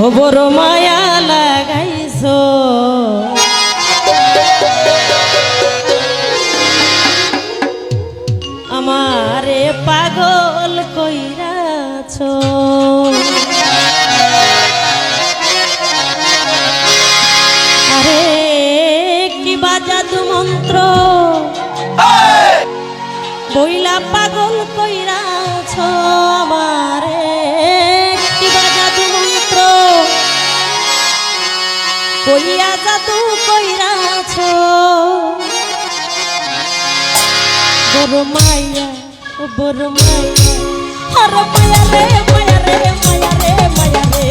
ও বড় মায়া লাগাইছো। আমারে পাগল কইরাছো। কইয়া জাদু কইরাছ। বড় মাইয়া বড় মাইয়া হর মায়া রে মায়া রে মায়া রে মায়া রে।